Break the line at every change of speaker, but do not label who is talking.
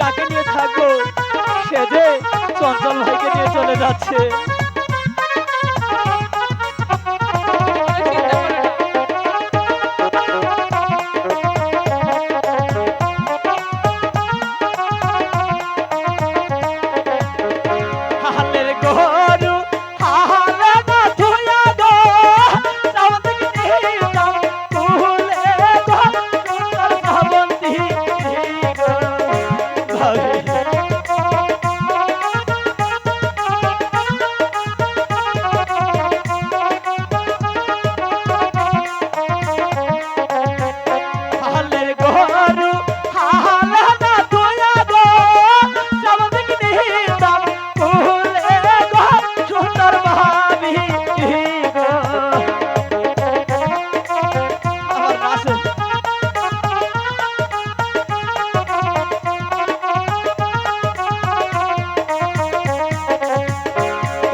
কাকে নিয়ে থাকব? সে যে চঞ্চল ভাইকে নিয়ে চলে যাচ্ছে।